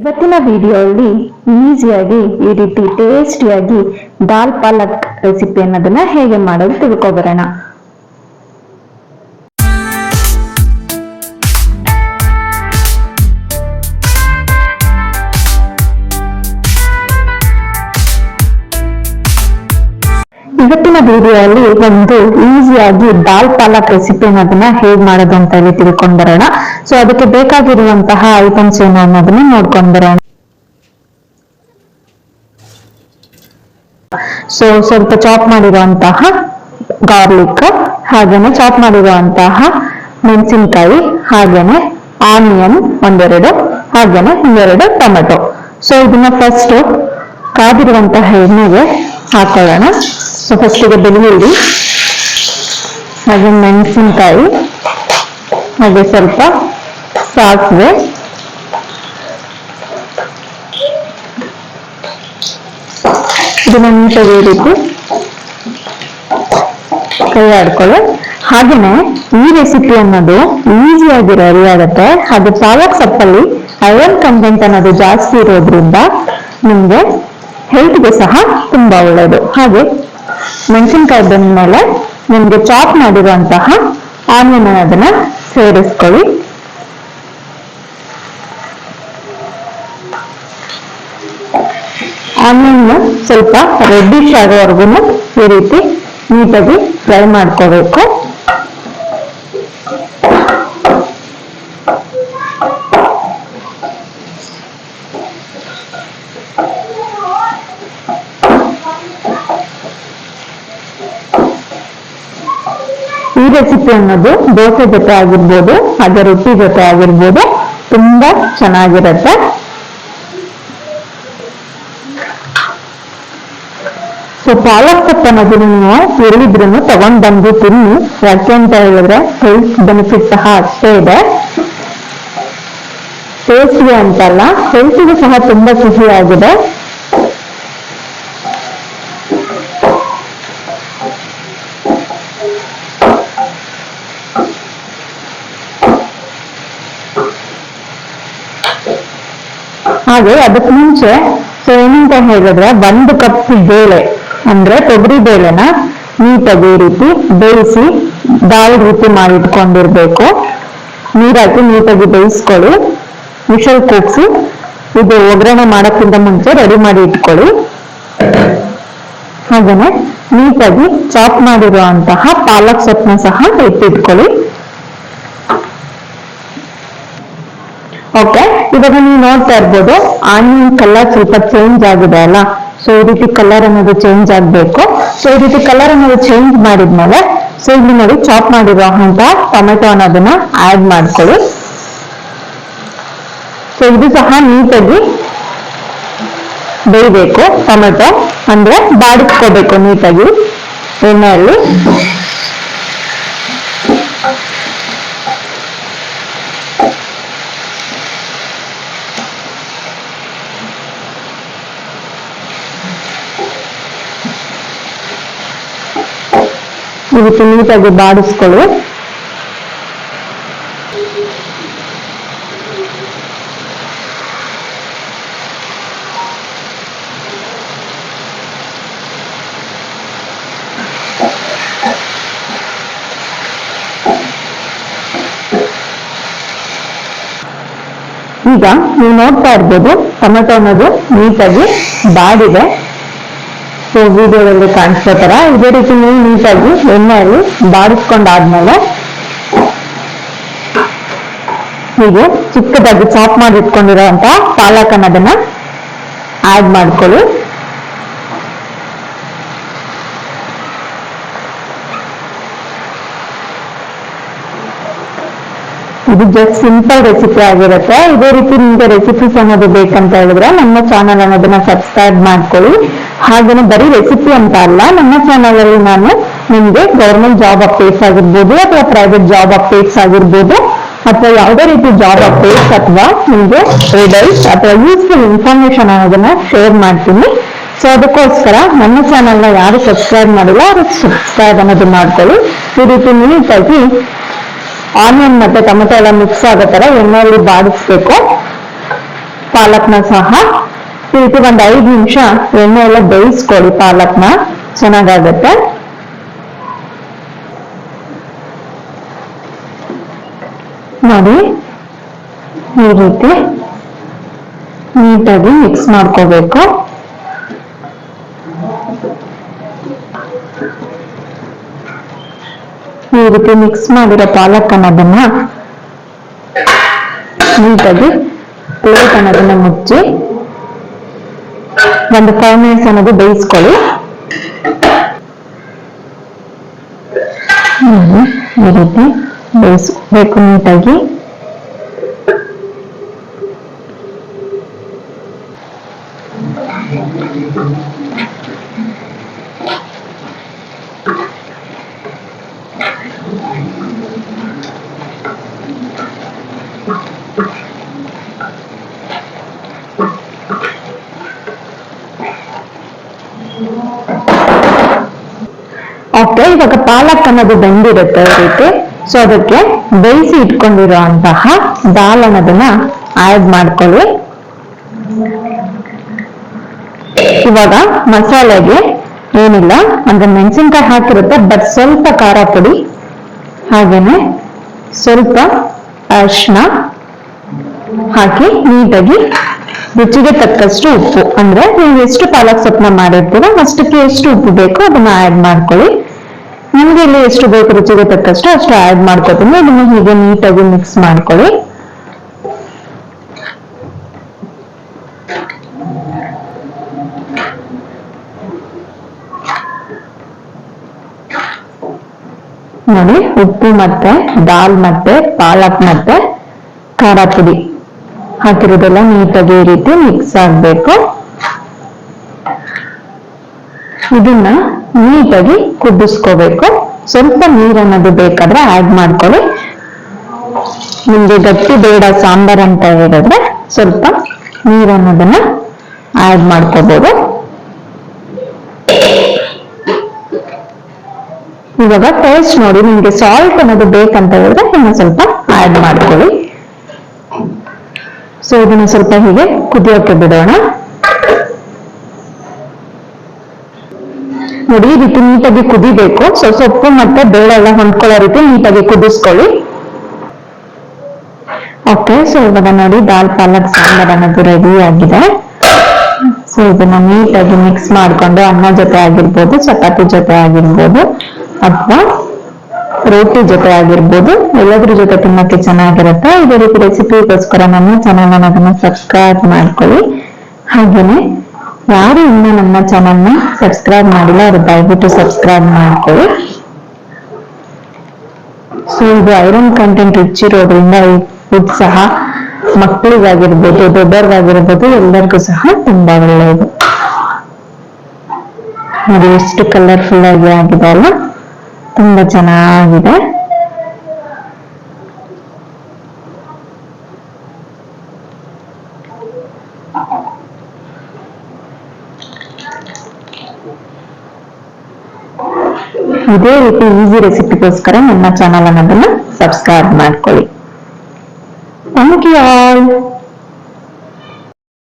ಇವತ್ತಿನ ವಿಡಿಯೋಲ್ಲಿ ಈಸಿಯಾಗಿ, ಈ ರೀತಿ ಟೇಸ್ಟಿಯಾಗಿ ದಾಲ್ ಪಾಲಕ್ ರೆಸಿಪಿ ಅನ್ನೋದನ್ನ ಹೇಗೆ ಮಾಡೋದು ತಿಳ್ಕೊಬರೋಣ. ಇವತ್ತಿನ ವಿಡಿಯೋಲ್ಲಿ ಒಂದು ಈಸಿಯಾಗಿ ದಾಲ್ ಪಾಲಕ್ ರೆಸಿಪಿ ಅನ್ನೋದನ್ನ ಹೇಗೆ ಮಾಡೋದು ಅಂತ ಹೇಳಿ ತಿಳ್ಕೊಂಡ್ ಬರೋಣ. ಸೊ ಅದಕ್ಕೆ ಬೇಕಾಗಿರುವಂತಹ ಐಟಮ್ಸ್ ಏನು ಅನ್ನೋದನ್ನ ನೋಡ್ಕೊಂಡ್ ಬರೋಣ. ಸೊ ಸ್ವಲ್ಪ ಚಾಪ್ ಮಾಡಿರುವಂತಹ ಗಾರ್ಲಿಕ್ ಹಾಗೇನೆ ಚಾಪ್ ಮಾಡಿರುವಂತಹ ಮೆಣಸಿನಕಾಯಿ, ಹಾಗೇನೆ ಆನಿಯನ್ ಒಂದೆರಡು, ಹಾಗೇನೆ ಒಂದೆರಡು ಟೊಮೆಟೊ. ಸೊ ಇದನ್ನ ಫಸ್ಟ್ ಕಾದಿರುವಂತಹ ಎಣ್ಣೆಗೆ ಹಾಕೊಳ್ಳೋಣ. ಸೊ ಫಸ್ಟಿಗೆ ಬೆಳ್ಳುಳ್ಳಿ, ಹಾಗೆ ಮೆಣಸಿನಕಾಯಿ, ಹಾಗೆ ಸ್ವಲ್ಪ ಸಾಸಿವೆ ಇದನ್ನ ನೀಟಾಗಿ ಈ ರೀತಿ ಕೈ ಆಡ್ಕೊಳ್ಳಿ ಹಾಗೇನೆ ಈ ರೆಸಿಪಿ ಅನ್ನೋದು ಈಸಿಯಾಗಿ ರೆಡಿ ಆಗುತ್ತೆ. ಹಾಗೆ ಪಾಲಕ್ ಸೊಪ್ಪಲ್ಲಿ ಐರನ್ ಕಂಟೆಂಟ್ ಅನ್ನೋದು ಜಾಸ್ತಿ ಇರೋದ್ರಿಂದ ನಿಮ್ಗೆ ಹೆಲ್ತ್ಗೆ ಸಹ ತುಂಬಾ ಒಳ್ಳೆಯದು ಹಾಗೆ ಮೆಣಸಿನ್ಕಾಯಿ ಬಂದ್ಮೇಲೆ ನಿಮ್ಗೆ ಚಾಪ್ ಮಾಡಿರುವಂತಹ ಆನಿಯನ್ ಅನ್ನೋದನ್ನ ಸೇರಿಸ್ಕೊಳ್ಳಿ. ಆನಿಯನ್ ಸ್ವಲ್ಪ ರೆಡ್ಡಿಶ್ ಆಗೋವರೆಗೂ ಈ ರೀತಿ ನೀಟಾಗಿ ಫ್ರೈ ಮಾಡ್ಕೋಬೇಕು. ಈ ರೆಸಿಪಿ ಅನ್ನೋದು ದೋಸೆ ಜೊತೆ ಆಗಿರ್ಬೋದು ಹಾಗೆ ರೊಟ್ಟಿ ಜೊತೆ ಆಗಿರ್ಬೋದು, ತುಂಬಾ ಚೆನ್ನಾಗಿರುತ್ತೆ. ಸೊ ಪಾಲಕ್ ಅನ್ನೋದನ್ನ ನೀವು ಎಲ್ಲಿದ್ರು ತಗೊಂಡ್ ಬಂದು ತಿನ್ನಿ. ಯಾಕೆ ಅಂತ ಹೇಳಿದ್ರೆ ಹೆಲ್ತ್ ಬೆನಿಫಿಟ್ ಸಹ ಅಷ್ಟೇ ಇದೆ. ಟೇಸ್ಟ್ಗೆ ಅಂತಲ್ಲ ಹೆಲ್ತ್ಗೆ ಸಹ ತುಂಬಾ ಸಿಹಿಯಾಗಿದೆ ಹಾಗೆ ಅದಕ್ಕೆ ಮುಂಚೆ ಸೊ ಏನಂತ ಹೇಳಿದ್ರೆ ಒಂದು ಕಪ್ ಬೇಳೆ. ಅಂದ್ರೆ ತೊಗರಿ ಬೇಳೆನ ನೀಟಾಗಿ ರೀತಿ ಬೇಯಿಸಿ ದಾಲ್ ರೀತಿ ಮಾಡಿ ಇಟ್ಕೊಂಡಿರ್ಬೇಕು ನೀರಾಕಿ ನೀಟಾಗಿ ಬೇಯಿಸ್ಕೊಳ್ಳಿ. ಮಿಷಲ್ ಕೂಗಿಸಿ ಇದು ಒಗ್ಗರಣೆ ಮಾಡೋಕ್ಕಿಂತ ಮುಂಚೆ ರೆಡಿ ಮಾಡಿ ಇಟ್ಕೊಳ್ಳಿ. ಹಾಗೇನೆ ನೀಟಾಗಿ ಚಾಪ್ ಮಾಡಿರುವಂತಹ ಪಾಲಕ್ ಸೊಪ್ಪನ್ನ ಸಹ ಎತ್ತಿಟ್ಕೊಳ್ಳಿ ಓಕೆ ಇವಾಗ ನೀವು ನೋಡ್ತಾ ಇರ್ಬೋದು, ಆನಿಯನ್ ಕಲರ್ ಸ್ವಲ್ಪ ಚೇಂಜ್ ಆಗಿದೆ ಅಲ್ಲ? ಸೊ ಈ ರೀತಿ ಕಲರ್ ಅನ್ನೋದು ಚೇಂಜ್ ಆಗ್ಬೇಕು. ಸೊ ಈ ರೀತಿ ಕಲರ್ ಅನ್ನೋದು ಚೇಂಜ್ ಮಾಡಿದ್ಮೇಲೆ ಸೊ ಇಲ್ಲಿ ನೋಡಿ ಚಾಪ್ ಮಾಡಿರೋ ಅಂತ ಟೊಮೆಟೊ ಅನ್ನೋದನ್ನ ಆಡ್ ಮಾಡ್ಕೊಳ್ಳಿ. ಸೊ ಇದು ಸಹ ನೀಟಾಗಿ ಬೇಯಬೇಕು ಟೊಮೆಟೊ ಅಂದ್ರೆ ಬಾಡಿಸ್ಕೋಬೇಕು ನೀಟಾಗಿ. ಎಣ್ಣೆಯಲ್ಲಿ. ಈ ನೀಟಾಗಿ ಬಾಡಿಸ್ಕೊಳ್ಳಿ. ಈಗ ನೀವು ನೋಡ್ತಾ ಇರ್ಬೋದು ಟೊಮೆಟೊ ಅನ್ನೋದು ನೀಟಾಗಿ ಬಾಡಿದೆ. ಸೊ ವಿಡಿಯೋದಲ್ಲಿ ಕಾಣಿಸ್ತಾ ತರ ಇದೇ ರೀತಿ ನೀವು ನೀಟಾಗಿ ಎಣ್ಣೆಯಲ್ಲಿ ಬಾಡಿಸ್ಕೊಂಡಾದ್ಮೇಲೆ ಹೀಗೆ ಚಿಕ್ಕದಾಗಿ ಚಾಪ್ ಮಾಡಿ ಇಟ್ಕೊಂಡಿರೋಂತ ಪಾಲಕ್ ಅನ್ನೋದನ್ನ ಆಡ್ ಮಾಡ್ಕೊಳ್ಳಿ. ಇದು ಜಸ್ಟ್ ಸಿಂಪಲ್ ರೆಸಿಪಿ ಆಗಿರುತ್ತೆ. ಇದೇ ರೀತಿ ನಿಮ್ಗೆ ರೆಸಿಪೀಸ್ ಅನ್ನೋದು ಬೇಕಂತ ಹೇಳಿದ್ರೆ ನಮ್ಮ ಚಾನಲ್ ಅನ್ನೋದನ್ನ ಸಬ್ಸ್ಕ್ರೈಬ್ ಮಾಡ್ಕೊಳ್ಳಿ. ಹಾಗೇನೆ ಬರೀ ರೆಸಿಪಿ ಅಂತ ಅಲ್ಲ, ನಮ್ಮ ಚಾನಲ್ ಅಲ್ಲಿ ನಾನು ನಿಮ್ಗೆ ಗೌರ್ಮೆಂಟ್ ಜಾಬ್ ಅಪ್ಡೇಟ್ಸ್ ಆಗಿರ್ಬೋದು ಅಥವಾ ಪ್ರೈವೇಟ್ ಜಾಬ್ ಅಪ್ಡೇಟ್ಸ್ ಆಗಿರ್ಬೋದು ಅಥವಾ ಯಾವುದೇ ರೀತಿ ಜಾಬ್ ಅಪ್ಡೇಟ್ಸ್ ಅಥವಾ ನಿಮ್ಗೆ ರಿಡಲ್ಸ್ ಅಥವಾ ಯೂಸ್ಫುಲ್ ಇನ್ಫಾರ್ಮೇಶನ್ ಅನ್ನೋದನ್ನ ಶೇರ್ ಮಾಡ್ತೀನಿ. ಸೊ ಅದಕ್ಕೋಸ್ಕರ ನನ್ನ ಚಾನಲ್ನ ಯಾರು ಸಬ್ಸ್ಕ್ರೈಬ್ ಮಾಡಿಲ್ಲ, ಅವರು ಸಬ್ಸ್ಕ್ರೈಬ್ ಅನ್ನೋದು ಮಾಡ್ಕೊಳ್ಳಿ. ಈ ರೀತಿ ನೀಟಾಗಿ ಆನಿಯನ್ ಮತ್ತೆ ಟೊಮೆಟೊ ಎಲ್ಲ ಮಿಕ್ಸ್ ಆಗೋ ತರ ಎಣ್ಣೆಯಲ್ಲಿ ಬಾಡಿಸ್ಬೇಕು. ಪಾಲಕ್ನ ಸಹ. ಈ ಒಂದ್ ಐದ್ ನಿಮಿಷ ಎಣ್ಣೆ ಎಲ್ಲ ಬೇಯಿಸ್ಕೊಳ್ಳಿ ಪಾಲಕ್ನ. ಚೆನ್ನಾಗಾಗತ್ತೆ. ನೋಡಿ, ಈ ರೀತಿ ನೀಟಾಗಿ ಮಿಕ್ಸ್ ಮಾಡ್ಕೋಬೇಕು. ರೀತಿ ಮಿಕ್ಸ್ ಮಾಡಿರೋ ಪಾಲಕ್ ಅನ್ನೋದನ್ನ ನೀಟಾಗಿ ಪ್ಲೇಟ್ ಅನ್ನೋದನ್ನ ಮುಚ್ಚಿ ಒಂದು ಫೈವ್ ಮಿನಿಟ್ಸ್ ಅನ್ನೋದು ಬೇಯಿಸ್ಕೊಳ್ಳಿ. ಈ ರೀತಿ ಬೇಯಿಸ್ಬೇಕು ನೀಟಾಗಿ. ಓಕೆ ಇವಾಗ ಪಾಲಕ್ ಅನ್ನೋದು ಬೆಂದಿರುತ್ತೆ ರೀತಿ. ಸೊ ಅದಕ್ಕೆ ಬೇಯಿಸಿ ಇಟ್ಕೊಂಡಿರುವಂತಹ ದಾಲ್ ಅನ್ನೋದನ್ನ ಆಡ್ ಮಾಡ್ಕೊಳ್ಳಿ. ಇವಾಗ ಮಸಾಲೆಗೆ ಏನಿಲ್ಲ, ಅಂದ್ರೆ ಮೆಣಸಿನ್ಕಾಯಿ ಹಾಕಿರುತ್ತೆ ಬಟ್ ಸ್ವಲ್ಪ ಖಾರ ಪುಡಿ, ಹಾಗೇನೆ ಸ್ವಲ್ಪ ಅರಿಶಿನ ಹಾಕಿ ನೀಟಾಗಿ ರುಚಿಗೆ ತಕ್ಕಷ್ಟು ಉಪ್ಪು. ಅಂದ್ರೆ ನೀವು ಎಷ್ಟು ಪಾಲಕ್ ಸೊಪ್ಪನ್ನ ಮಾಡಿರ್ತೀರೋ ಅಷ್ಟಕ್ಕೆ ಎಷ್ಟು ಉಪ್ಪು ಬೇಕೋ ಅದನ್ನ ಆಡ್ ಮಾಡ್ಕೊಳ್ಳಿ. ನಿಮ್ಗೆ ಇಲ್ಲಿ ಎಷ್ಟು ಬೇಕು ರುಚಿಗೆ ತಕ್ಕಷ್ಟು ಅಷ್ಟು ಆ್ಯಡ್ ಮಾಡ್ಕೊತೀನಿ. ಅದನ್ನ ಹೀಗೆ ನೀಟಾಗಿ ಮಿಕ್ಸ್ ಮಾಡ್ಕೊಳ್ಳಿ. ನೋಡಿ, ಉಪ್ಪು ಮತ್ತೆ, ದಾಲ್ ಮತ್ತೆ, ಪಾಲಕ್ ಮತ್ತೆ, ಖಾರ ಪುಡಿ. ಹಾಕಿರೋದೆಲ್ಲ ನೀಟಾಗಿ ಈ ರೀತಿ ಮಿಕ್ಸ್ ಆಗಬೇಕು. ಇದನ್ನ ನೀಟಾಗಿ ಕುದಿಸ್ಕೋಬೇಕು. ಸ್ವಲ್ಪ ನೀರ್ ಅನ್ನೋದು ಬೇಕಾದ್ರೆ ಆಡ್ ಮಾಡ್ಕೊಳ್ಳಿ. ನಿಮಗೆ ಗಟ್ಟಿ ಬೇಡ ಸಾಂಬಾರ್ ಅಂತ ಹೇಳಿದ್ರೆ ಸ್ವಲ್ಪ ನೀರ್ ಅನ್ನೋದನ್ನ ಆಡ್ ಮಾಡ್ಕೋಬಹುದು ಇವಾಗ ಟೇಸ್ಟ್ ನೋಡಿ ನಿಮ್ಗೆ ಸಾಲ್ಟ್ ಅನ್ನೋದು ಬೇಕಂತ ಹೇಳಿದ್ರೆ ಇನ್ನ ಸ್ವಲ್ಪ ಆಡ್ ಮಾಡ್ಕೊಳ್ಳಿ. ಸೊ ಇದನ್ನ ಸ್ವಲ್ಪ ಹೀಗೆ ಕುದಿಯೋಕೆ ಬಿಡೋಣ. ನೋಡಿ, ಈ ರೀತಿ ನೀಟಾಗಿ ಕುದಿಬೇಕು. ಸೊ ಸೊಪ್ಪು ಮತ್ತೆ ಬೇಳೆ ಎಲ್ಲ ಹೊಂದ್ಕೊಳ್ಳೋ ರೀತಿ ನೀಟಾಗಿ ಕುದಿಸ್ಕೊಳ್ಳಿ. ಓಕೆ ಸೊ ಇವಾಗ ನೋಡಿ, ದಾಲ್ ಪಾಲಕ್ ಸಾಂಬಾರ್ ಅನ್ನೋದು ರೆಡಿ ಆಗಿದೆ. ಸೊ ಇದನ್ನ ನೀಟಾಗಿ ಮಿಕ್ಸ್ ಮಾಡ್ಕೊಂಡು ಅನ್ನ ಜೊತೆ ಆಗಿರ್ಬೋದು, ಚಪಾತಿ ಜೊತೆ ಆಗಿರ್ಬೋದು, ಅಥವಾ ರೋಟಿ ಜೊತೆ ಆಗಿರ್ಬೋದು, ಎಲ್ಲದ್ರ ಜೊತೆ ತಿನ್ನಕ್ಕೆ ಚೆನ್ನಾಗಿರುತ್ತೆ. ಇದೇ ರೀತಿ ರೆಸಿಪಿಗೋಸ್ಕರ ನಮ್ಮ ಚಾನಲ್ ಅದನ್ನ ಸಬ್ಸ್ಕ್ರೈಬ್ ಮಾಡ್ಕೊಳ್ಳಿ. ಹಾಗೇನೆ, ಯಾರು ಇನ್ನೂ ನಮ್ಮ ಚಾನಲ್ನ ಸಬ್ಸ್ಕ್ರೈಬ್ ಮಾಡಿಲ್ಲ ಅವ್ರು ದಯವಿಟ್ಟು ಸಬ್ಸ್ಕ್ರೈಬ್ ಮಾಡ್ಕೊಳ್ಳಿ. ಸೊ ಇದು ಐರನ್ ಕಂಟೆಂಟ್ ಹೆಚ್ಚಿರೋದ್ರಿಂದ ಈ ಫುಡ್ ಸಹ ಮಕ್ಕಳಿಗಾಗಿರ್ಬೋದು, ದೊಡ್ಡವ್ರಿಗಾಗಿರ್ಬೋದು, ಎಲ್ಲರಿಗೂ ಸಹ ತುಂಬಾ ಒಳ್ಳೆಯದು. ನೋಡಿ, ಎಷ್ಟು ಕಲರ್ಫುಲ್ ಆಗಿ ಆಗಿದೆ ಅಲ್ಲ? ತುಂಬಾ ಚೆನ್ನಾಗಿದೆ. ಇದೇ ರೀತಿ ಈಸಿ ರೆಸಿಪಿಗೋಸ್ಕರ ನನ್ನ ಚಾನಲ್ ಅನ್ನೋದನ್ನ ಸಬ್ಸ್ಕ್ರೈಬ್ ಮಾಡ್ಕೊಳ್ಳಿ. Thank you all